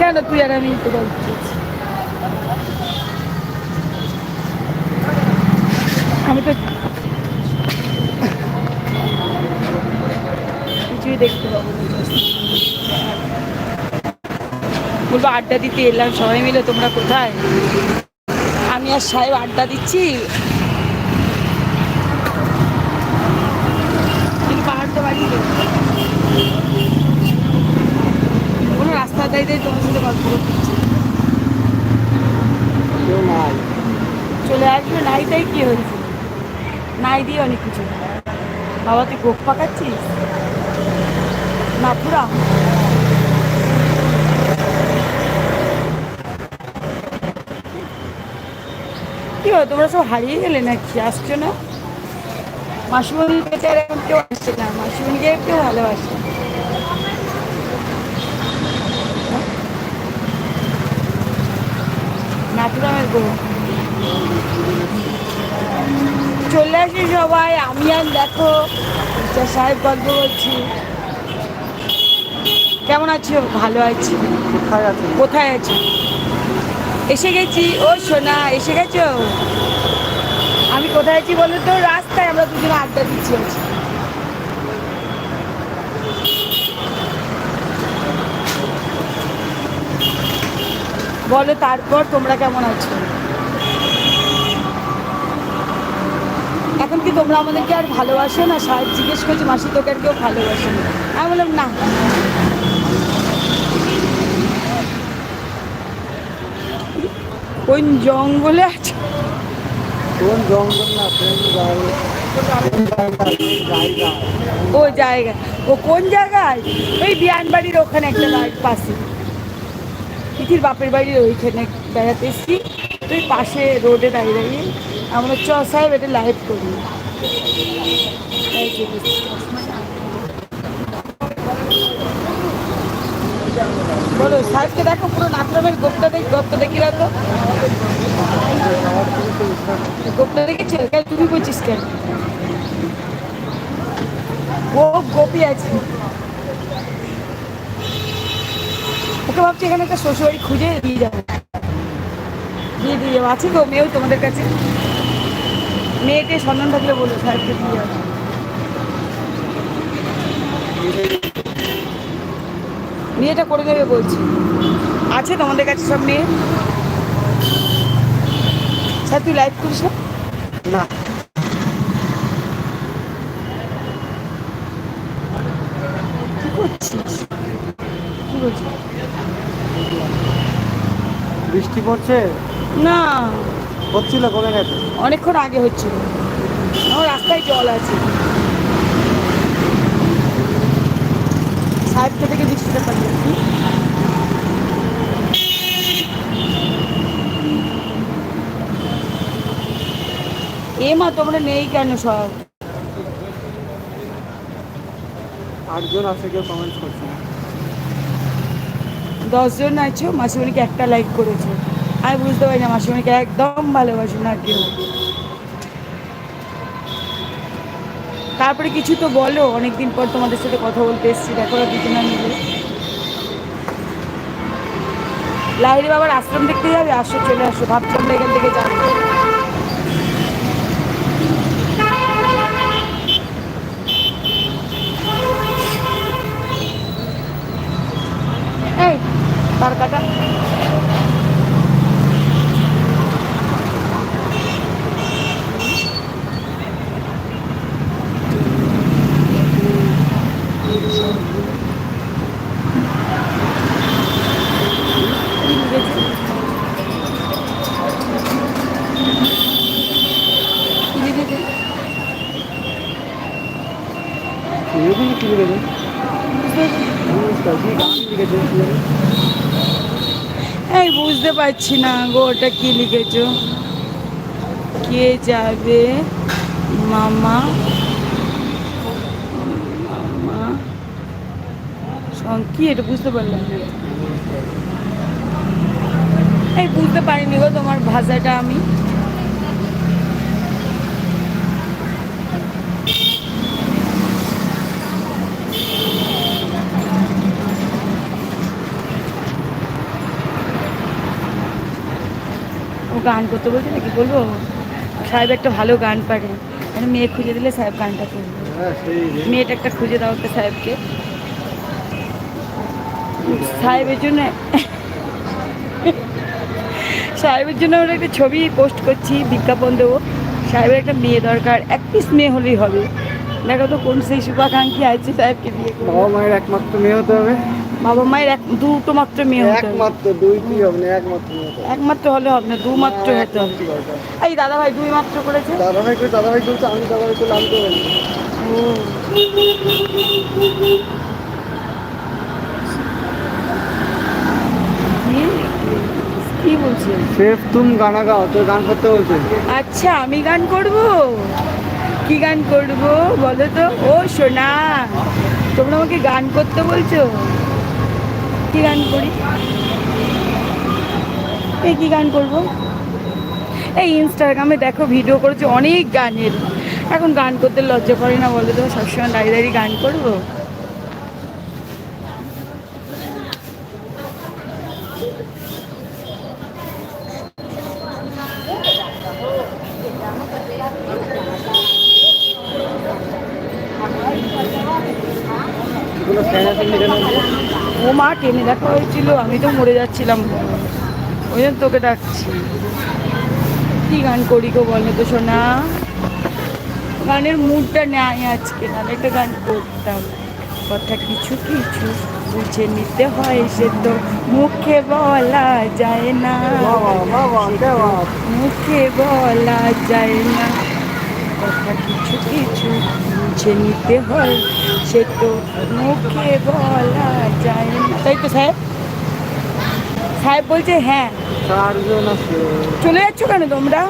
কেন তুই আর আমি তো আমি তো কিছুই দেখতে পাবো বলব আড্ডা দিতে এলাম, সবাই মিলে, তোমরা কোথায়? আমি আর সাহেব আড্ডা দিচ্ছি কিন্তু পাহাড় তো বাড়ি রাস্তার দাঁড়িয়ে তোমার সাথে গল্প করতে ইচ্ছে। কেউ নাই। চলে আসবে নাই তাই কি হয়েছে? নাই দিয়ে অনেক কিছু। বাবা তুই গোপ পাকাচ্ছিস? না পুরা। কি হলো তোমরা সব হারিয়ে গেলে নাকি? আসছো না? আর এখন কেউ আসছে না। মাসিমণিকে কেউ ভালোবাসে নাটুরামের চলে আসি সবাই আমি আর দেখো সাহেব গল্প করছি। কেমন আছো? ভালো আছি। কোথায় আছে। কোথায় আছো? এসে গেছি। ও সোনা এসে গেছো? আমি কোথায় আছি বলো তো? রাস্তায় আমরা দুজনে আড্ডা দিচ্ছি আছি বলো তারপর তোমরা কেমন আছো? এখন কি তোমরা আমাদেরকে আর ভালোবাসো না? সাহেব জিজ্ঞেস করছি মাসি তোকে আর কেউ ভালোবাসে না? আমি বললাম না। কোন জঙ্গলে আছে? কোন জঙ্গল না ও জায়গা। ও কোন জায়গায়? ওই বিয়ানবাড়ির ওখানে একটা পাশে। তিথির বাপের বাড়ির ওইখানে বেড়াতে এসেছি। তুই পাশে রোডে দাঁড়িয়ে দাঁড়িয়ে আমরা চ সাহেব এটা লাইভ করি। বলো, সাহেবকে দেখো পুরো নাথরামের গোপটা দেখি গোপটা দেখি রাখো। গোপটা দেখেছ? কেন তুমি বলছিস কেন? গোপ গোপি আছে। ওকে ভাবছি এখানে একটা শ্বশুরবাড়ি খুঁজে দিয়ে যাব। দিয়ে দিয়ে যাব। আছে গো মেয়েও তোমাদের কাছে। মেয়েকে সন্ধান থাকলে বলো সাহেবকে দিয়ে যাব। বিয়েটা করে দেবে বলছি। আছে তোমাদের কাছে সব মেয়ে? স্যার তুই লাইভ করিস না? না। কি করছিস? কি করছিস বৃষ্টি পড়ছে? না। হচ্ছিল কমে গেছে অনেকক্ষণ আগে হচ্ছিল। আমার রাস্তায় জল আছে। সাহেবকে থেকে বৃষ্টিটা পাঠিয়ে এ মা তোমরা নেই কেন সব? আটজন আছে কেউ কমেন্ট করছে না। দশজন আছো, মাসিমণিকে একটা লাইক করেছ। আমি বুঝতে পারি না, মাসিমণিকে একদম ভালোবাসো না কেউ। তারপরে কিছু তো বলো, অনেকদিন পর তোমাদের সাথে কথা বলতে এসেছি, দেখো দুজনে মিলে। লাহিরি বাবার আশ্রম দেখতে যাবে? আসো, চলে আসো ভাবছিলাম এখান থেকে যাব। এই তার কাটা কি লিখেছে? কি লিখেছে? এরকম কি লিখেছে নমস্কার কি গান লিখেছে কি জানি? এই বুঝতে পারছি না গো, ওটা কি লিখেছ? কে যাবে? মামা? মামা? কি এটা বুঝতে পারলাম না। এই বুঝতে পারিনি গো তোমার ভাষাটা আমি। গান করতে বলছে নাকি? বলব? সাহেব একটা ভালো গান পারে। মানে মেয়ে খুঁজে দিলে সাহেব গানটা করবে। হ্যাঁ। মেয়েটা একটা খুঁজে দাও একটা সাহেবকে। সাহেবের জন্য সাহেবের জন্য আমরা একটা ছবি পোস্ট করছি বিজ্ঞাপন দেবো। সাহেবের একটা মেয়ে দরকার। এক পিস মেয়ে হলেই হবে। দেখো তো কোন সেই শুভাকাঙ্ক্ষী আছে সাহেবকে বিয়ে বাবা মায়ের একমাত্র মেয়ে হতে হবে। বাবা মায়ের এক দুটো মাত্র মেয়ে হতে হবে। একমাত্র হবে না একমাত্র একমাত্র হলে হবে না দু মাত্র হতে হবে। এই দাদা ভাই দুই মাত্র করেছে? দাদা ভাই করে দাদা ভাই বলছে আমি দাদা ভাই করলে আমি তো কি- বলছেন সেফ তুম গানা গাও তোর গান করতে বলছে। আচ্ছা আমি গান করব? কি গান করব? বলো তো। ও সোনা তোমরা আমাকে গান করতে বলছো? কি গান করি? এই কি গান করব? এই ইনস্টাগ্রামে দেখো ভিডিও করেছি অনেক গানের। এখন গান করতে লজ্জা করে না বলো তো সবসময় দাঁড়িয়ে দাঁড়িয়ে গান করব। ও মা টেনে দেখা হয়েছিল, আমি তো মরে যাচ্ছিলাম। ওই জন্য তোকে ডাকছি। কি গান করি গো বলো তো শোনা গানের মুডটা নেয় আজকে, নাহলে একটা গান করতাম। কথা কিছু কিছু বুঝে নিতে হয় সে তো। মুখে বলা যায় না। মুখে বলা যায় না। কথা কিছু কিছু বুঝে নিতে হয় সে তো মুখে বলা যায় না। তাই তো সাহেব? সাহেব বলছে হ্যাঁ। চলে যাচ্ছ কেন তোমরা?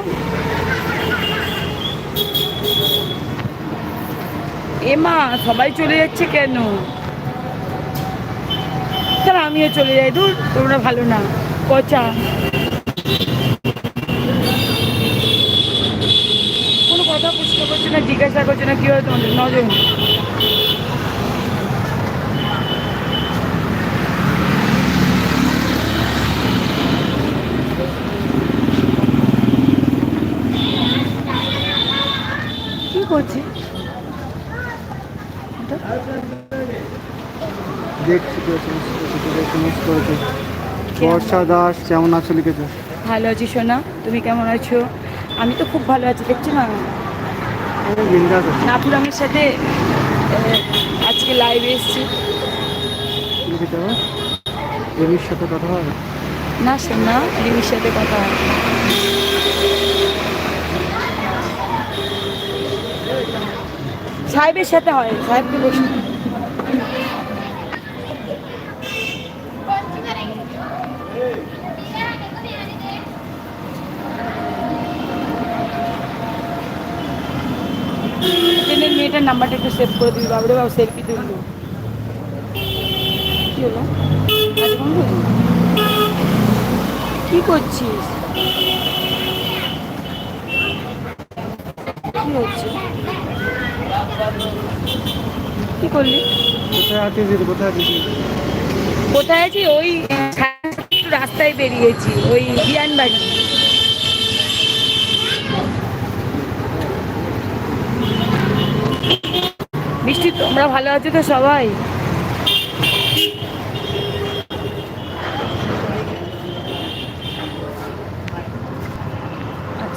এমা সবাই চলে যাচ্ছে কেন? তাহলে আমিও চলে যাই? দূর তোমরা ভালো না। পচা কোনো কথা প্রশ্ন করছে না জিজ্ঞাসা করছে না কি হয় তোমাদের নজন কি করছে? দেখছি বর্ষা দাস কেমন আছো লিখেছে? ভালো আছি সোনা। তুমি কেমন আছো? আমি তো খুব ভালো আছি দেখছি না? আমি বিন্দাস আছি। নাপুরামের সাথে আজকে লাইভে এসেছি। রিমির আমার সাথে কথা হয় না না রিমির সাথে কথা হয় সাহেবের সাথে হয় সাহেবকে বসে ট্রেনের মেয়েটার নাম্বারটা একটু সেভ করে দিবি বাবুরে বাবু সেলফি তুললো। কি হলো? কি করছিস? কি হচ্ছে? কি করলি? কোথায় আছিস কোথায় আছিস কোথায় আছি? ওই একটু রাস্তায় বেরিয়েছি ওই বিয়ান বাড়ি বৃষ্টি তোমরা ভালো আছো তো সবাই?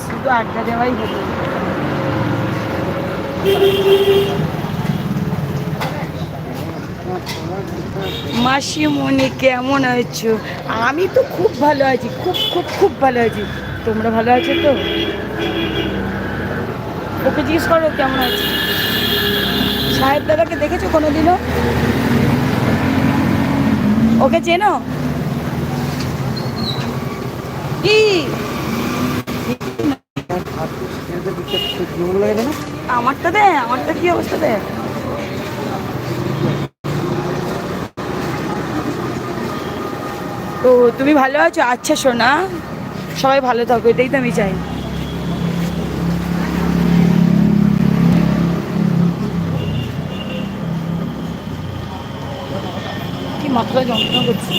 শুধু আড্ডা দেওয়াই হলো। মাসিমণি, কেমন আছো? আমি তো খুব ভালো আছি, খুব খুব খুব ভালো আছি। তোমরা ভালো আছো তো? ওকে জিজ্ঞেস করো কেমন আছে? সাহেব দাদাকে দেখেছ কোনোদিনও? ওকে চেনো? কি? আমারটা দে, আমারটা কি অবস্থা দে? তো তুমি ভালো আছো? আচ্ছা সোনা। সবাই ভালো থাকো, এটাই তো আমি চাই। কি মাথা যন্ত্রণা করছে।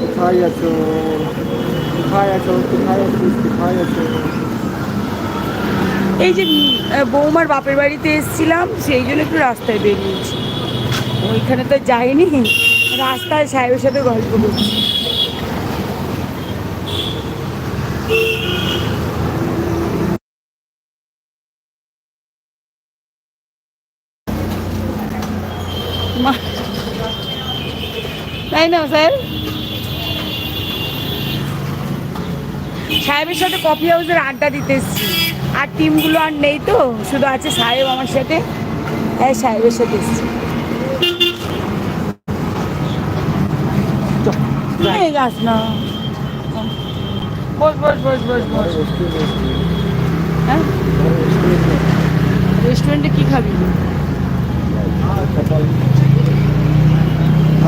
কোথায় আছো? কোথায় আছো? কোথায় আছিস? কোথায় আছো? এই যে বৌমার বাপের বাড়িতে এসেছিলাম সেই জন্য একটু রাস্তায় বেরিয়েছি। ওইখানে তো যাইনি। রাস্তায় সাহেবের সাথে গল্প করছি। স্যার সাহেবের সাথে কফি হাউসের আড্ডা দিতে এসেছি। আর টিমগুলো আর নেই তো শুধু আছে সাহেব আমার সাথে। হ্যাঁ সাহেবের সাথে এসেছি। যাস না? বস বস বস বস বস। হ্যাঁ? রেস্টুরেন্টে কি খাবি?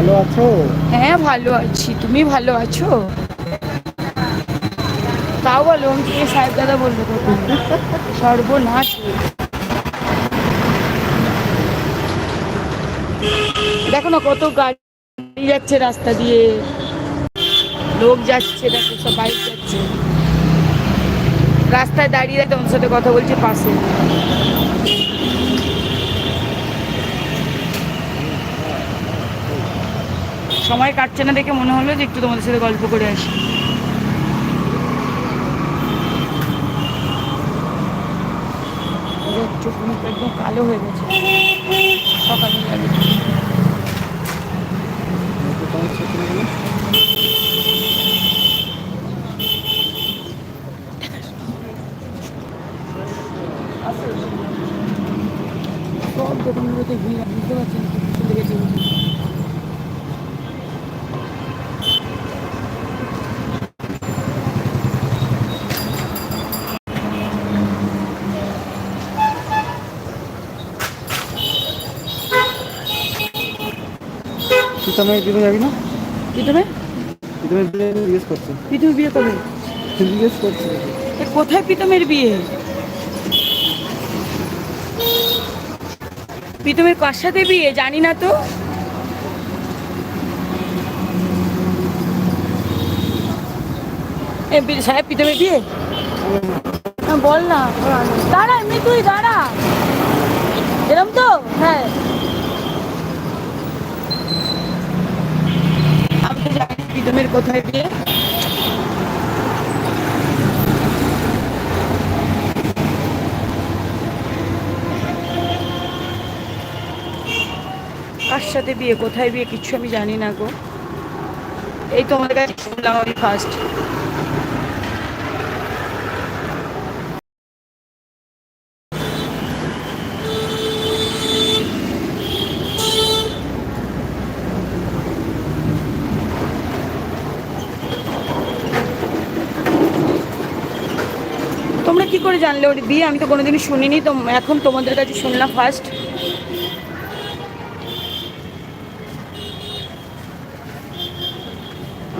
ভালো আছো? হ্যাঁ ভালো আছি। তুমি ভালো আছো? তাও বলো আমি সাহেব দাদা বলব সর্বনাশ দেখো না কত গাড়ি যাচ্ছে রাস্তা দিয়ে। লোক যাচ্ছে, দেখো সব বাইক যাচ্ছে। রাস্তায় দাঁড়িয়ে তোমার সাথে কথা বলছি, পাশে। সময় কাটছে না দেখে মনে হলো যে একটু তোমাদের সাথে গল্প করে আসি। চোখ একদম কালো হয়ে গেছে। সকালে সব দোকানগুলোতে ভিড়, বুঝতে পারছেন চলে গেছে তুই তো যাবি না? তুমি? তুমি জিজ্ঞেস করছ? বিয়ে কবে জিজ্ঞেস করছ? কোথায় প্রীতমের বিয়ে? প্রীতমের কার সাথে বিয়ে জানি না তো। সাহেব প্রীতমের বিয়ে? বল না। দাঁড়া এমনি তুই দাঁড়া। এরম তো? হ্যাঁ আমি তো জানি প্রীতমের কোথায় বিয়ে কার সাথে বিয়ে, কোথায় বিয়ে, কিছু আমি জানি না গো। এই তো আমাদের কাছে শুনলাম আমি ফার্স্ট ওর বিয়ে আমি তো কোনোদিনই শুনিনি। তো এখন তোমাদের কাছে শুনলাম ফার্স্ট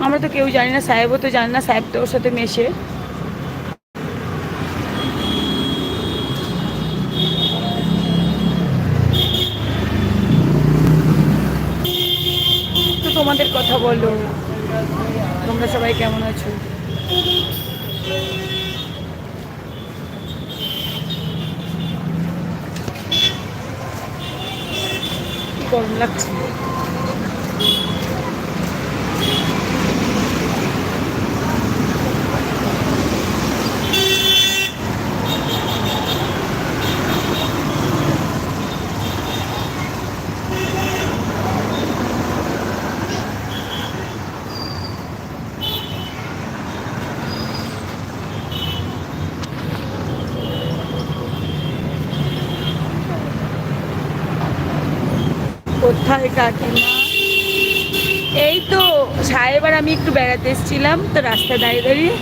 আমরা তো কেউ জানি না, সাহেবও তো জানি না, সাহেব তো ওর সাথে মেশে। তো তোমাদের কথা বলো। তোমরা সবাই কেমন আছো? গরম লাগছে কোথায় কাকিমা? এই তো সাহেব আর আমি একটু বেড়াতে এসেছিলাম, তো রাস্তায় দাঁড়িয়ে দাঁড়িয়ে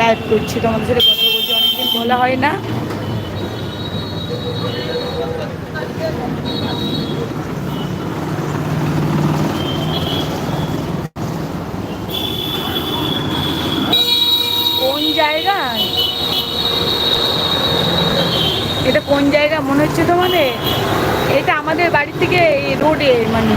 লাইভ করছি। তোমাদের সাথে কথা বলছি, অনেকদিন বলা হয় না। কোন জায়গায় এটা কোন জায়গা মনে হচ্ছে তোমাদের? আমাদের বাড়ি থেকে এই রোডে মানে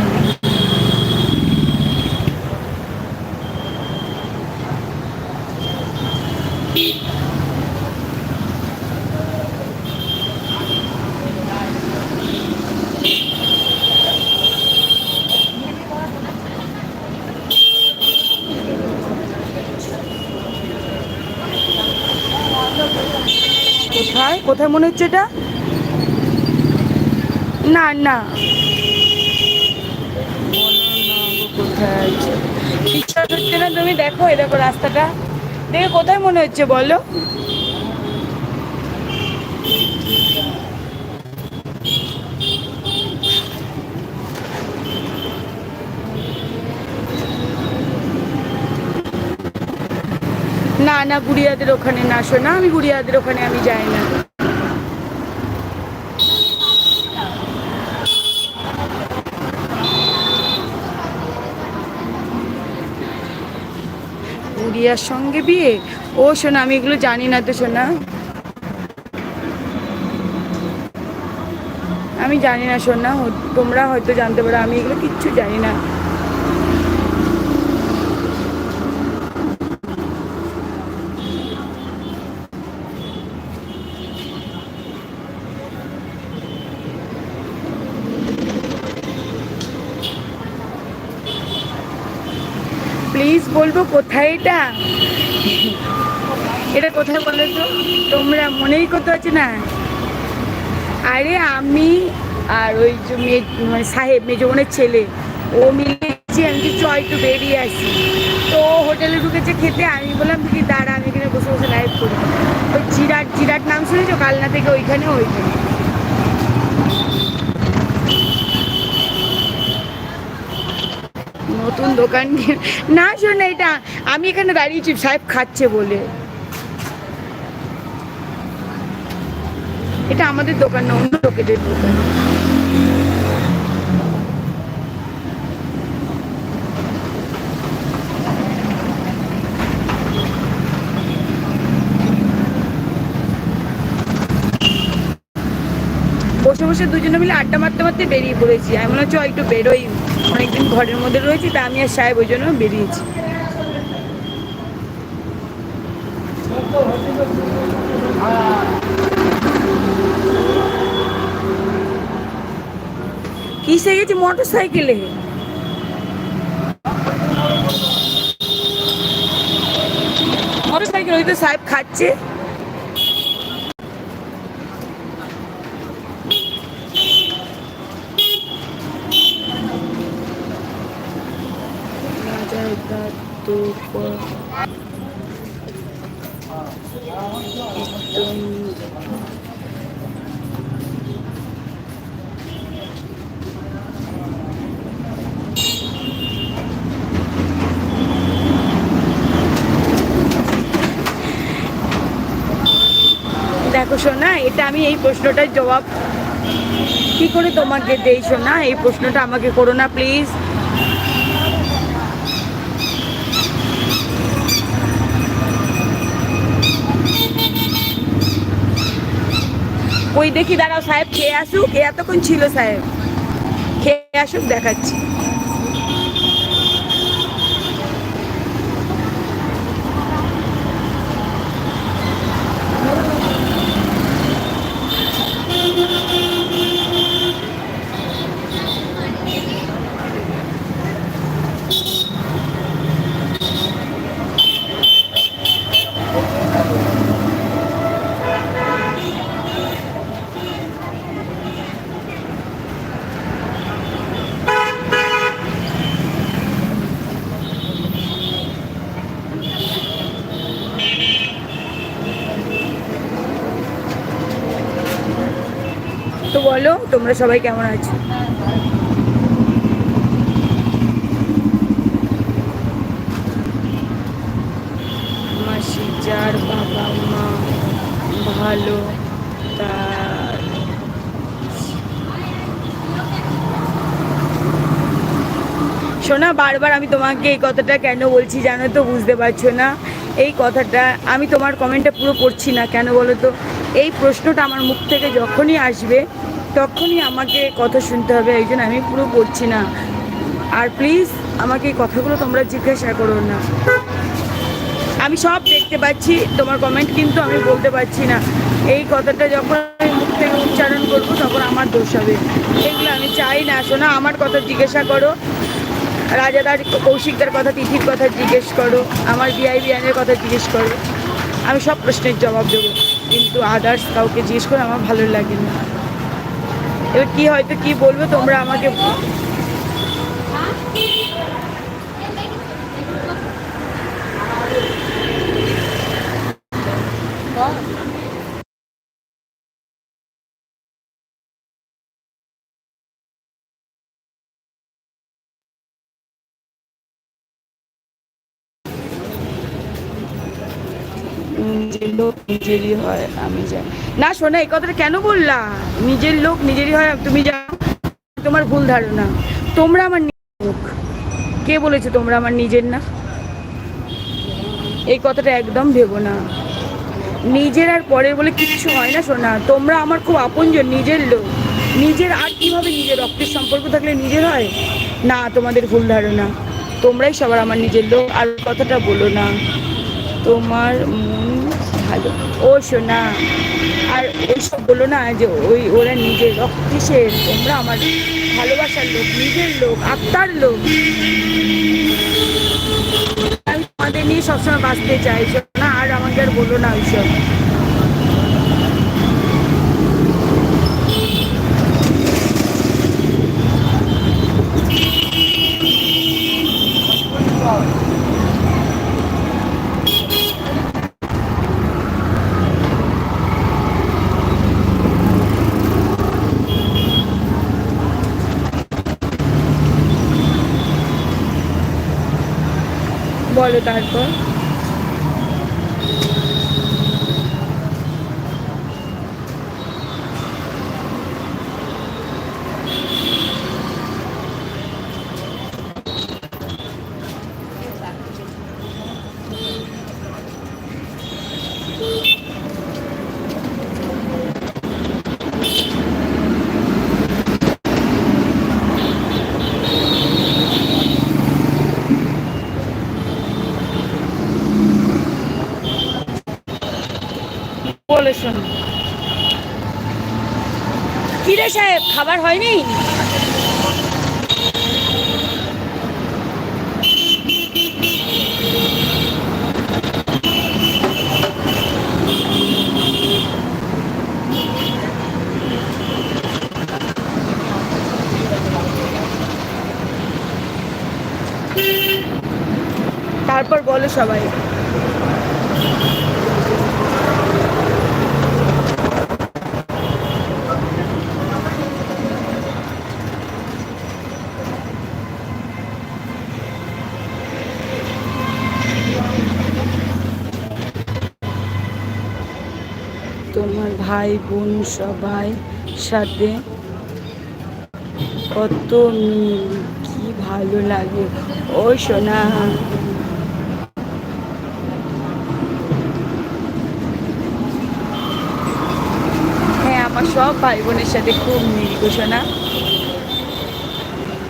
কোথায়? কোথায় মনে হচ্ছে এটা? না না। বিশ্বাস হচ্ছে না তুমি দেখো এ দেখো রাস্তাটা। দেখে কোথায় মনে হচ্ছে বলো? না না, গুড়িয়াদের ওখানে না, শোনা, আমি গুড়িয়াদের ওখানে আমি যাই না। গুড়িয়ার সঙ্গে বিয়ে? ও শোনা আমি এগুলো জানি না তো শোনা আমি জানি না শোনা তোমরা হয়তো জানতে পারো, আমি এগুলো কিচ্ছু জানি না প্লিজ বলব কোথায় এটা? এটা কোথায় বলো তো তোমরা মনেই করতে পারছ না। আরে আমি আর ওই যে মেয়ে মানে সাহেব মেজো বোনের ছেলে, ও মিলেছি আমি কিছু একটু বেরিয়ে আসি। তো হোটেলে ঢুকেছে খেতে, আমি বললাম কি দাঁড়া, আমি এখানে বসে বসে লাইভ করি। ওই চিরাট চিরাট নাম শুনেছো? কালনা থেকে ওইখানে ওইখানে। নতুন দোকান না শোন এটা আমি এখানে দাঁড়িয়েছি সাহেব খাচ্ছে বলে। এটা আমাদের দোকান না অন্য লোকেদের দোকান। বসে বসে দুজনে মিলে আড্ডা মারতে মারতে বেরিয়ে পড়েছি আমি মনে হচ্ছে "ও, একটু বেরোই। অনেকদিন ঘরের মধ্যে রয়েছি, তা আমি আর সাহেব ওই জন্য বেরিয়েছি। কিসে গেছি? মোটর সাইকেলে মোটর সাইকেল ওই তো সাহেব খাচ্ছে রাজার দাঁত একদম দেখো শোনা এটা আমি এই প্রশ্নটার জবাব। কি করে তোমাকে দেই না এই প্রশ্নটা আমাকে করো না প্লিজ ওই দেখি, দাঁড়াও, সাহেব খেয়ে আসুক? এতক্ষণ ছিল, সাহেব। খেয়ে আসুক, দেখাচ্ছি। তো বলো, তোমরা সবাই কেমন আছো? মাসি যার বাবা মা ভালো, তার শোনা, বারবার আমি তোমাকে এই কথাটা কেন বলছি জানো তো, বুঝতে পারছ না? এই কথাটা আমি তোমার কমেন্টটা পুরো পড়ছি না, কেন বলো তো? এই প্রশ্নটা আমার মুখ থেকে যখনই আসবে, তখনই আমাকে কথা শুনতে হবে, এই জন্য আমি পুরো পড়ছি না। আর প্লিজ আমাকে এই কথাগুলো তোমরা জিজ্ঞাসা করো না। আমি সব দেখতে পাচ্ছি, তোমার কমেন্ট কিন্তু আমি বলতে পারছি না। এই কথাটা যখন আমি মুখ থেকে উচ্চারণ করব, তখন আমার দোষ হবে। এগুলো আমি চাই না, শোনা, আমার কথা জিজ্ঞাসা করো। রাজাদার কৌশিকদার কথা, তিথির কথা জিজ্ঞেস করো। আমার বিআই বিয়ানের কথা জিজ্ঞেস করো। আমি সব প্রশ্নের জবাব দেবো। কিন্তু আদার্স কাউকে জিজ্ঞেস করে আমার ভালো লাগে না এবার কি হয়তো কি বলবে তোমরা আমাকে নিজের নিজেরই হয়, আমি জানি। না শোনা এই কথাটা কেন বললা? নিজের লোক নিজেরই হয়, তুমি জানো? তোমার ভুল ধারণা। তোমরা আমার লোক। কে বলেছে তোমরা আমার নিজের না? এই কথাটা একদম ভেবো না। নিজের আর পরের বলে কিচ্ছু হয় না শোনা তোমরা আমার খুব আপনজন, নিজের লোক। নিজের আর কীভাবে নিজের রক্তের সম্পর্ক থাকলে নিজের হয়? না, তোমাদের ভুল ধারণা। তোমরাই সবার আমার নিজের লোক, আর কথাটা বলো না। তোমার মন ভালো। ও সোনা, আর ওইসব বলো না যে ওই ওরা নিজের রক্তিসের তোমরা আমার ভালোবাসার লোক, নিজের লোক, আত্মার লোক। আমি তোমাদের নিয়ে সবসময় বাঁচতে চাই না আর আমাকে আর বলো না ওইসব। বলো তারপর? শোনো কিরে সাহেব খাবার হয়নি? তারপর বলো সবাই তোমার ভাই বোন সবাই সাথে কত কি ভালো লাগে। ও সোনা। হ্যাঁ আমার সব ভাই বোনের সাথে খুব মিল সোনা।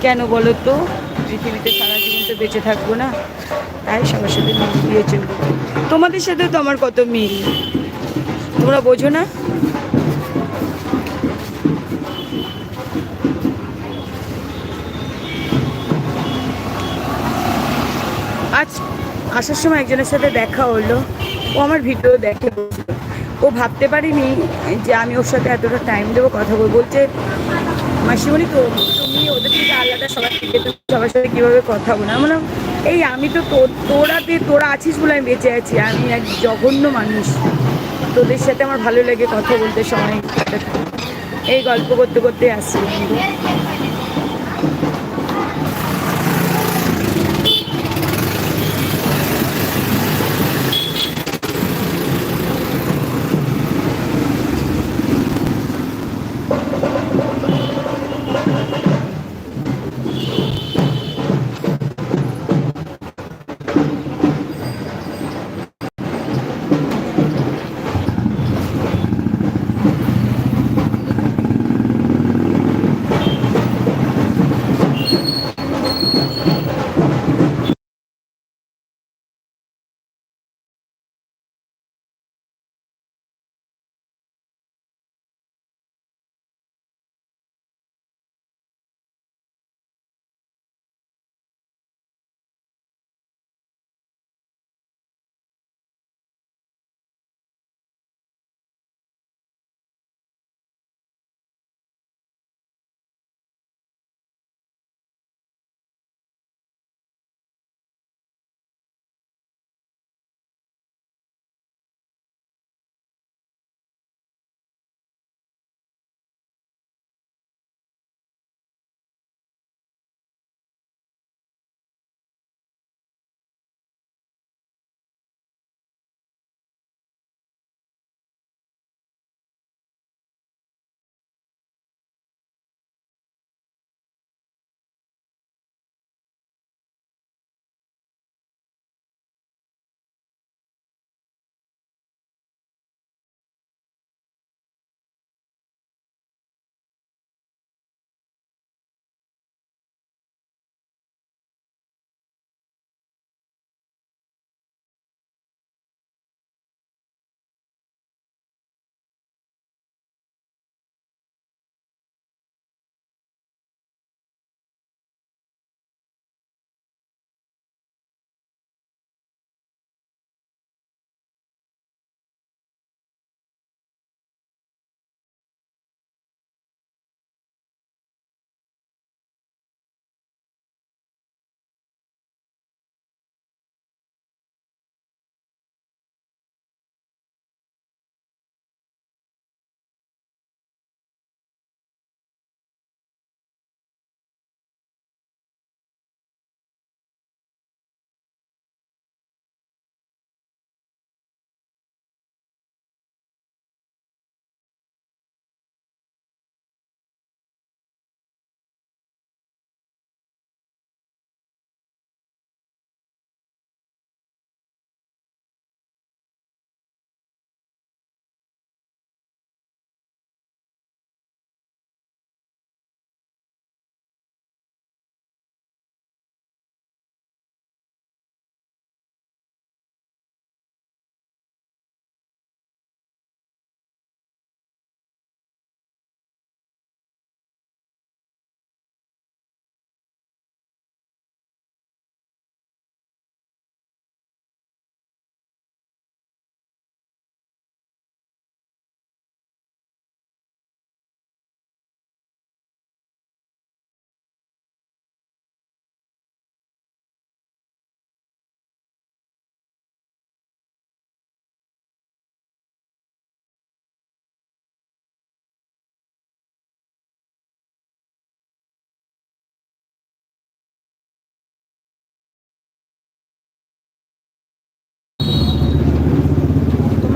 কেন বলো তো? পৃথিবীতে সারা জীবন তো বেঁচে থাকব না। তাই সবার সাথে মিল দিয়ে চলবো। তোমাদের সাথে তো আমার কত মিল। তোমরা বোঝো না? আজ আসার সময় একজনের সাথে দেখা হলো। ও আমার ভিডিও দেখে বসল। ও ভাবতে পারিনি যে আমি ওর সাথে এতটা টাইম দেবো কথা বলব। বলছে, মাসিমণি, তো তুমি ওদের থেকে আলাদা সবার থেকে সবার সাথে কীভাবে কথা বলো বললাম, এই আমি তো তোর তোরাতে তোরা আছিস বলে আমি বেঁচে আছি। আমি এক জঘন্য মানুষ। তোদের সাথে আমার ভালো লাগে কথা বলতে, সময় এই গল্প করতে করতে আসছি।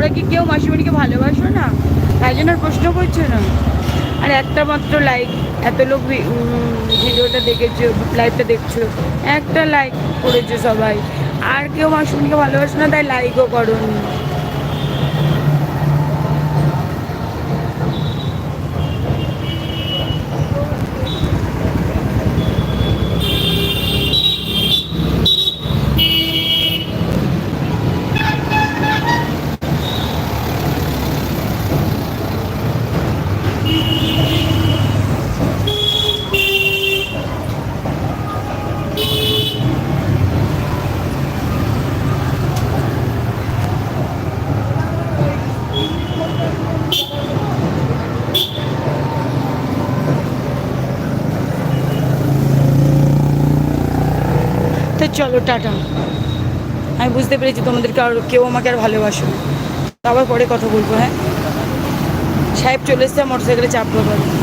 তোমরা কি কেউ মাসিমণিকে ভালোবাসো না? তাই জন্য প্রশ্ন করছ না? আর একটা মাত্র লাইক এত লোক ভিডিওটা দেখেছ লাইভটা দেখছ, একটা লাইক করেছ সবাই। আর কেউ মাসিমণিকে ভালোবাসো না, তাই লাইকও করো চলো, টাটা। আমি বুঝতে পেরেছি তোমাদেরকে আর কেউ আমাকে আর ভালোবাসো। আবার পরে কথা বলব হ্যাঁ? সাহেব চলে এসছে মোটরসাইকেলে চাপলো পরে।